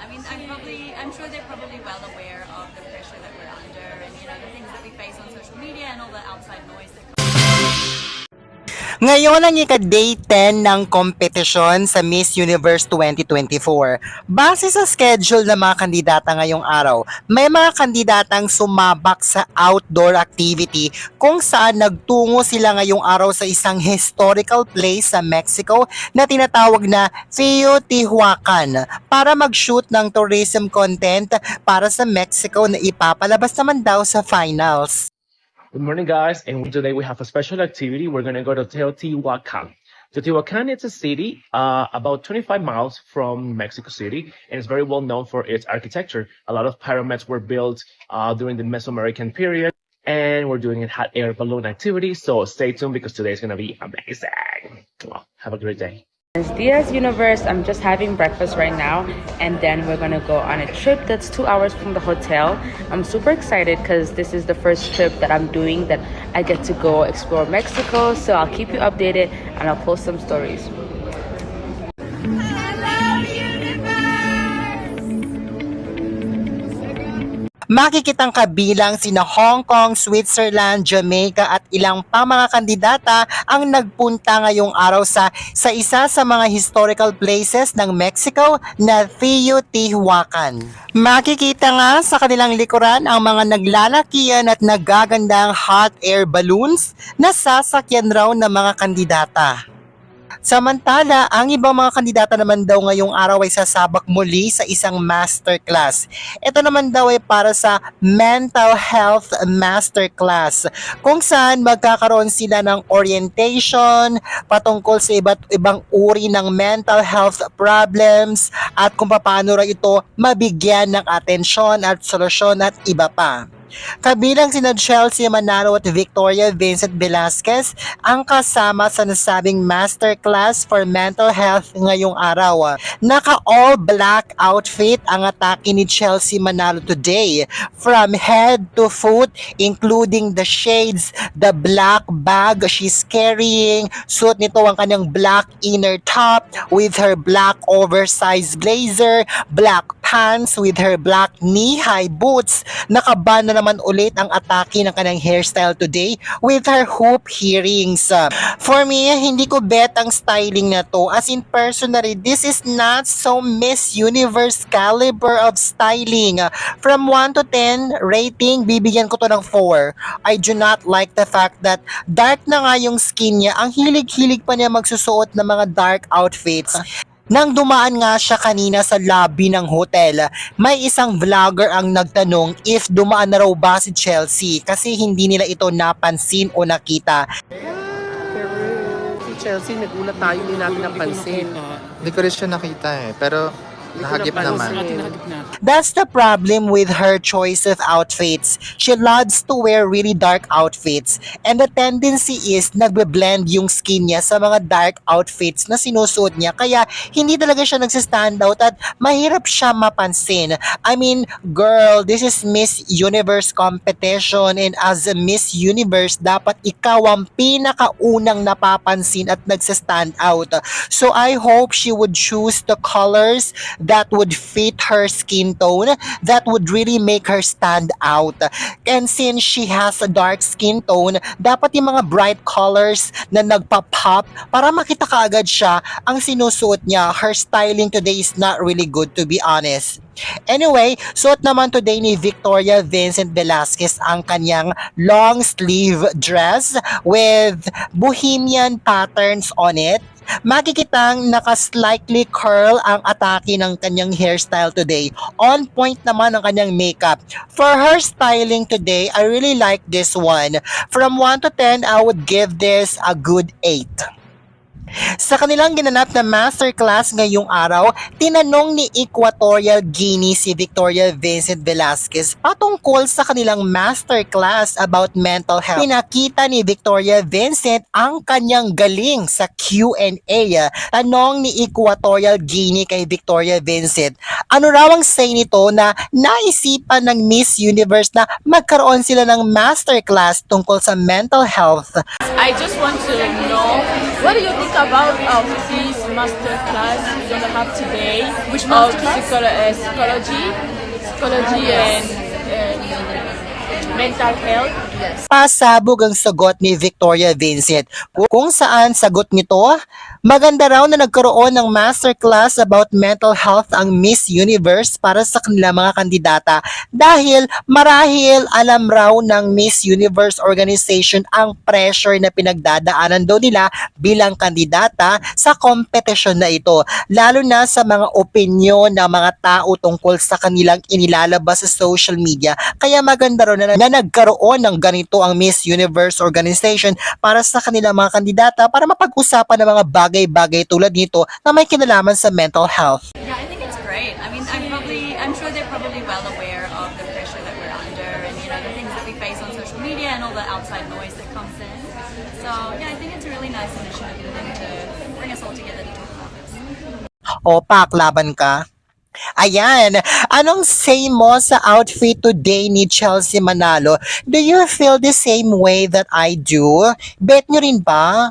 I mean, I'm probably, I'm sure they're probably well aware of the pressure that we're under and, you know, the things that we face on social media and all the outside noise that Ngayon ang ika-day 10 ng kompetisyon sa Miss Universe 2024. Base sa schedule ng mga kandidata ngayong araw, may mga kandidatang sumabak sa outdoor activity kung saan nagtungo sila ngayong araw sa isang historical place sa Mexico na tinatawag na Teotihuacan para mag-shoot ng tourism content para sa Mexico na ipapalabas naman daw sa finals. Good morning, guys. And today we have a special activity. We're going to go to Teotihuacan. Teotihuacan is a city uh, about 25 miles from Mexico City, and it's very well known for its architecture. A lot of pyramids were built uh, during the Mesoamerican period, and we're doing a hot air balloon activity. So stay tuned because today is going to be amazing. Well, have a great day. It's Diaz Universe. I'm just having breakfast right now, and then we're gonna go on a trip that's two hours from the hotel. I'm super excited because this is the first trip that I'm doing that I get to go explore Mexico. So I'll keep you updated and I'll post some stories. Makikitang kabilang sina Hong Kong, Switzerland, Jamaica at ilang pa mga kandidata ang nagpunta ngayong araw sa sa isa sa mga historical places ng Mexico na Teotihuacan. Makikita nga sa kanilang likuran ang mga naglalakian at nagagandang hot air balloons na sasakyan raw ng mga kandidata. Samantala, ang ibang mga kandidata naman daw ngayong araw ay sasabak muli sa isang masterclass. Ito naman daw ay para sa Mental Health Masterclass kung saan magkakaroon sila ng orientation patungkol sa iba't ibang uri ng mental health problems at kung paano raw ito mabigyan ng atensyon at solusyon at iba pa. Kabilang sina Chelsea Manalo at Victoria Vincent Velasquez ang kasama sa nasabing masterclass for mental health ngayong araw. Naka all black outfit ang atake ni Chelsea Manalo today from head to foot including the shades, the black bag she's carrying, suot nito ang kanyang black inner top with her black oversized blazer, black pants with her black knee-high boots. Nakaban na naman ulit ang atake ng kanyang hairstyle today with her hoop earrings. For me, hindi ko bet ang styling na to. As in personally, this is not so Miss Universe caliber of styling. From 1 to 10 rating, bibigyan ko to ng 4. I do not like the fact that dark na nga yung skin niya. Ang hilig-hilig pa niya magsusuot ng mga dark outfits. Nang dumaan nga siya kanina sa lobby ng hotel, may isang vlogger ang nagtanong if dumaan na raw ba si Chelsea kasi hindi nila ito napansin o nakita. Pero si Chelsea, nagulat tayo, hindi natin napansin. Hindi ko rin siya nakita eh. Pero nahagip naman. That's the problem with her choice of outfits. She loves to wear really dark outfits. And the tendency is nagbe-blend yung skin niya sa mga dark outfits na sinusuot niya. Kaya hindi talaga siya nagsistand out at mahirap siya mapansin. I mean, girl, this is Miss Universe competition and as a Miss Universe, dapat ikaw ang pinakaunang napapansin at nagsistand out. So I hope she would choose the colors that would fit her skin tone, that would really make her stand out. And since she has a dark skin tone, dapat yung mga bright colors na nagpa-pop para makita kaagad siya ang sinusuot niya. Her styling today is not really good to be honest. Anyway, suot naman today ni Victoria Vincent Velasquez ang kanyang long sleeve dress with bohemian patterns on it. Makikitang naka-slightly curl ang atake ng kanyang hairstyle today. On point naman ang kanyang makeup. For her styling today, I really like this one. From 1 to 10, I would give this a good 8. Sa kanilang ginanap na masterclass ngayong araw, tinanong ni Equatorial Guinea si Victoria Vincent Velasquez patungkol sa kanilang masterclass about mental health. Pinakita ni Victoria Vincent ang kanyang galing sa Q&A. Tanong ni Equatorial Guinea kay Victoria Vincent, ano raw ang say nito na naisipan ng Miss Universe na magkaroon sila ng masterclass tungkol sa mental health I just want to know what do you think about of these master class we're gonna have today. Which of master class? psycholo- uh, psychology, psychology and, and mental health. Pasabog ang sagot ni Victoria Vincent. Kung saan sagot nito, maganda raw na nagkaroon ng masterclass about mental health ang Miss Universe para sa kanila mga kandidata dahil marahil alam raw ng Miss Universe organization ang pressure na pinagdadaanan daw nila bilang kandidata sa kompetisyon na ito lalo na sa mga opinyon ng mga tao tungkol sa kanilang inilalabas sa social media kaya maganda raw na, na nagkaroon ng ganito ang Miss Universe organization para sa kanilang mga kandidata para mapag-usapan ng mga bagay-bagay tulad nito na may kinalaman sa mental health. Yeah, I think it's great. I mean, I'm probably, I'm sure they're probably well aware of the pressure that we're under, and you know the things that we face on social media and all the outside noise that comes in. So yeah, I think it's a really nice initiative to bring us all together to talk about this. O, pak, laban ka. Ayan, anong say mo sa outfit today ni Chelsea Manalo? Do you feel the same way that I do? Bet nyo rin ba?